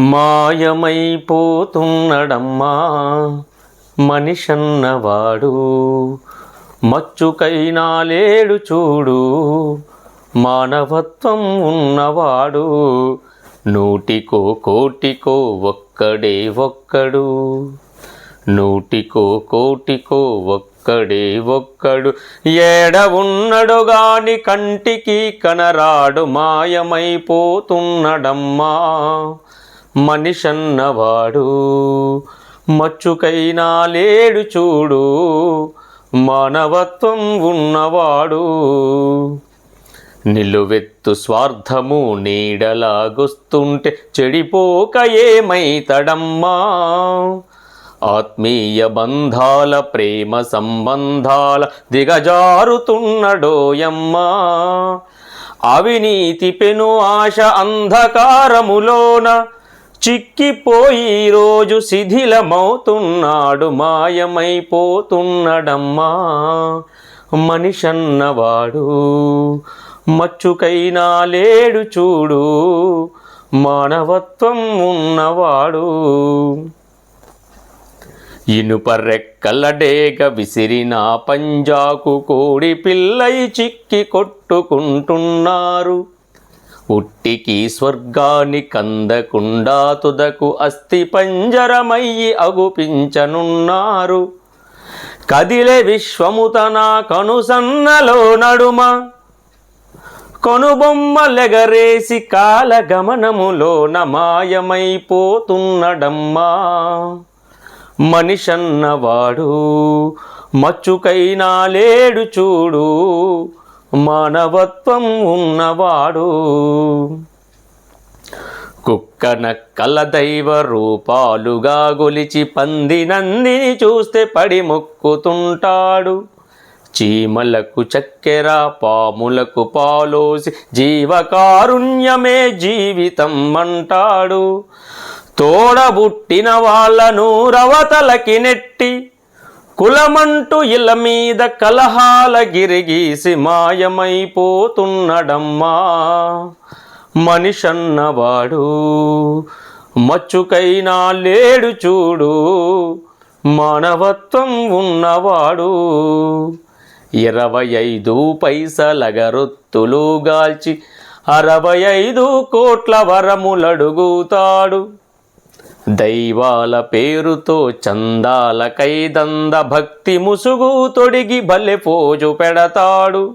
మాయమైపోతున్నడమ్మా మనిషన్నవాడు. మచ్చుకైనా లేడు చూడు మానవత్వం ఉన్నవాడు. నూటికో కోటికో ఒక్కడే ఒక్కడు. నూటికో కోటికో ఒక్కడే ఒక్కడు. ఏడ ఉన్నడు గాని కంటికి కనరాడు మాయమైపోతున్నడమ్మా. మనిషన్నవాడు. మచ్చుకైనా లేడు చూడు మానవత్వం ఉన్నవాడు. నిలువెత్తు స్వార్థము నీడలాగొస్తుంటే చెడిపోక ఏమైతడమ్మా? ఆత్మీయ బంధాల ప్రేమ సంబంధాల దిగజారుతున్నడోయమ్మా. అవినీతి పెను ఆశ అంధకారములోన చిక్కిపోయి రోజు శిథిలమవుతున్నాడు మాయమైపోతున్నడమ్మా. మనిషన్నవాడు మచ్చుకైనా లేడు చూడు మానవత్వం ఉన్నవాడు. ఇనుప రెక్కల డేగ విసిరిన పంజాకు కోడి పిల్లై చిక్కి కొట్టుకుంటున్నారు. పుట్టికి స్వర్గాన్ని కందకుండా తుదకు అస్థి పంజరమయ్యి అగుపించనున్నారు. కదిలే విశ్వము తన కనుసన్నలో నడుమ. కొనుబొమ్మలెగరేసి కాల గమనములోన మాయమైపోతున్నడమ్మా మనిషన్నవాడు మచ్చుకైనా లేడు చూడు. మానవత్వం ఉన్నవాడు. కుక్కన కల దైవ రూపాలుగా గొలిచి పంది నందిని చూస్తే పడి మొక్కుతుంటాడు. చీమలకు చక్కెర పాములకు పాలోసి జీవకారుణ్యమే జీవితం అంటాడు. తోడబుట్టిన వాళ్ళను రవతలకి నెట్టి కులమంటూ ఇళ్ళ మీద కలహాల గిరిగీసి మాయమైపోతున్నడమ్మా. మనిషన్నవాడు మచ్చుకైనా లేడు చూడు. మానవత్వం ఉన్నవాడు ఇరవై ఐదు పైసలగరొత్తులు గాల్చి అరవై ఐదు కోట్ల వరములడుగుతాడు. దైవాల పేరుతో చందాల కైదంద భక్తి ముసుగు తొడిగి బల్లె పోజు పెడతాడు.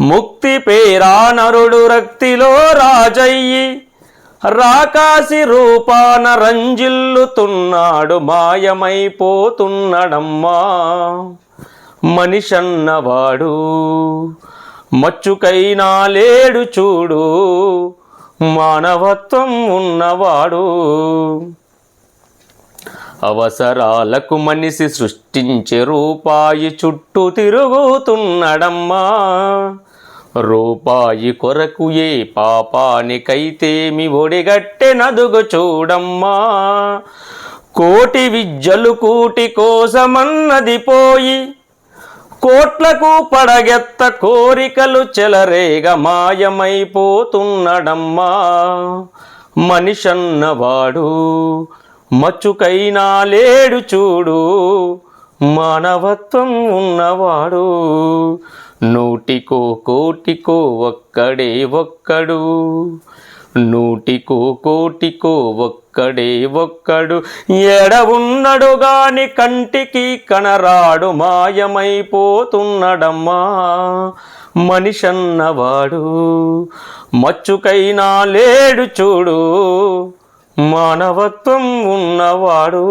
ముక్తి పేరా నరుడు రక్తిలో రాజయ్యి రాకాసి రూపాన రంజిల్లుతున్నాడు మాయమైపోతున్నాడమ్మా. మనిషన్నవాడు మచ్చుకైనా లేడు చూడు మానవత్వం ఉన్నవాడు. అవసరాలకు మనిషి సృష్టించే రూపాయి చుట్టూ తిరుగుతున్నడమ్మా. రూపాయి కొరకు ఏ పాపానికైతేమి ఒడిగట్టె నదుగు చూడమ్మా. కోటి విద్యలు కూటి కోసమన్నది పోయి కోట్లకు పడగెత్త కోరికలు చెలరేగ మాయమైపోతున్నడమ్మా. మనిషన్నవాడు మచ్చుకైనా లేడు చూడు. మానవత్వం ఉన్నవాడు నూటికో కోటికో ఒక్కడే ఒక్కడు. నూటికో కోటికో ఒక్క ఒక్కడే ఒక్కడు ఎడ ఉన్నడు గాని కంటికి కనరాడు మాయమైపోతున్నడమ్మా. మనిషన్నవాడు మచ్చుకైనా లేడు చూడు మానవత్వం ఉన్నవాడు.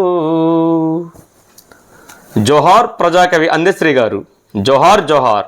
జోహార్ ప్రజాకవి అందశ్రీ గారు. జోహార్ జోహార్.